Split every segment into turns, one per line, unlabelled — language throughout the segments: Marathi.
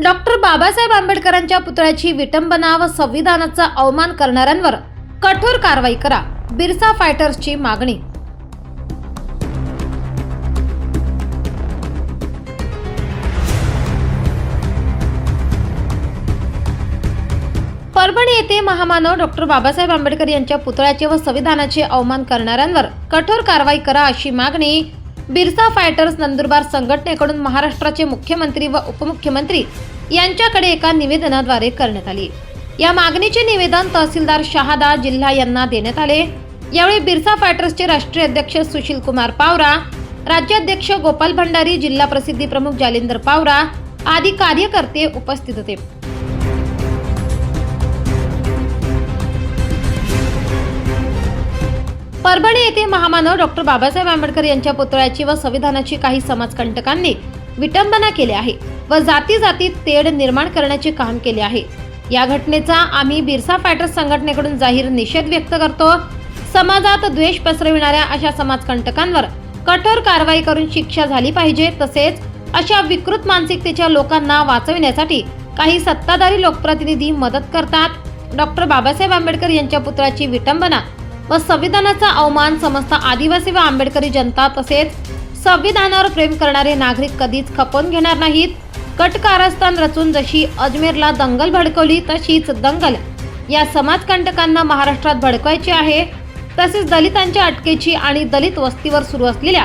डॉक्टर बाबासाहेब आंबेडकरांच्या पुतळ्याची विटंबना व संविधानाचा अवमान करणाऱ्यांवर कठोर कारवाई करा बिरसा फायटर्सची मागणी. परभणी येथे महामानव डॉक्टर बाबासाहेब आंबेडकर यांच्या पुतळ्याचे व संविधानाचे अवमान करणाऱ्यांवर कठोर कारवाई करा अशी मागणी बिरसा फायटर्स नंदुरबार संघटनेकडून महाराष्ट्राचे मुख्यमंत्री व उपमुख्यमंत्री यांच्याकडे एका निवेदनाद्वारे करण्यात आली. या मागणीचे निवेदन तहसीलदार शहादा जिल्हा यांना देण्यात आले. यावेळी बिरसा फायटर्सचे राष्ट्रीय अध्यक्ष सुशील कुमार पावरा राज्याध्यक्ष गोपाल भंडारी जिल्हा प्रसिद्धी प्रमुख जालिंदर पावरा आदी कार्यकर्ते उपस्थित होते. परभणी येथे महामानव डॉक्टर बाबासाहेब आंबेडकर यांच्या पुतळ्याची व संविधानाची काही समाजकंटकांनी विटंबना केली आहे व जाती जातीत तेढ निर्माण करण्याचे काम केले आहे. या घटनेचा आम्ही बिरसा फायटर्स संघटनेकडून जाहीर निषेध व्यक्त करतो. समाजात द्वेष पसरविणाऱ्या अशा समाजकंटकांवर कठोर कारवाई करून शिक्षा झाली पाहिजे तसेच अशा विकृत मानसिकतेच्या लोकांना वाचविण्यासाठी काही सत्ताधारी लोकप्रतिनिधी मदत करतात. डॉक्टर बाबासाहेब आंबेडकर यांच्या पुतळ्याची विटंबना व संविधानाचा अवमान समस्त आदिवासी व आंबेडकरी जनता तसेच संविधानावर प्रेम करणारे नागरिक कधीच खपवून घेणार नाहीत. कट कारस्थान रचून जशी अजमेरला दंगल भडकवली तशीच दंगल या समाजकंटकांना महाराष्ट्रात भडकवायची आहे. तसेच दलितांच्या अटकेची आणि दलित वस्तीवर सुरू असलेल्या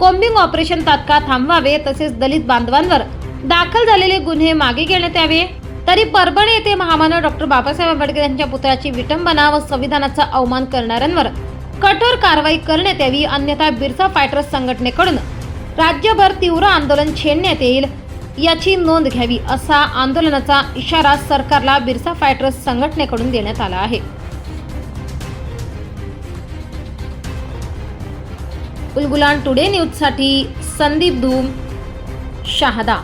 कोम्बिंग ऑपरेशन तात्काळ थांबवावे तसेच दलित बांधवांवर दाखल झालेले गुन्हे मागे घेण्यात यावे. तरी परभणी येथे महामानव डॉक्टर बाबासाहेब आंबेडकर यांच्या पुतळ्याची विटंबना व संविधानाचा अवमान करणाऱ्यांवर कठोर कारवाई करण्यात यावी अन्यथा बिरसा फायटर्स संघटनेकडून राज्यभर तीव्र आंदोलन छेडण्यात येईल याची नोंद घ्यावी असा आंदोलनाचा इशारा सरकारला बिरसा फायटर्स संघटनेकडून देण्यात आला आहे. उलगुलान टुडे न्यूजसाठी संदीप धूम शहादा.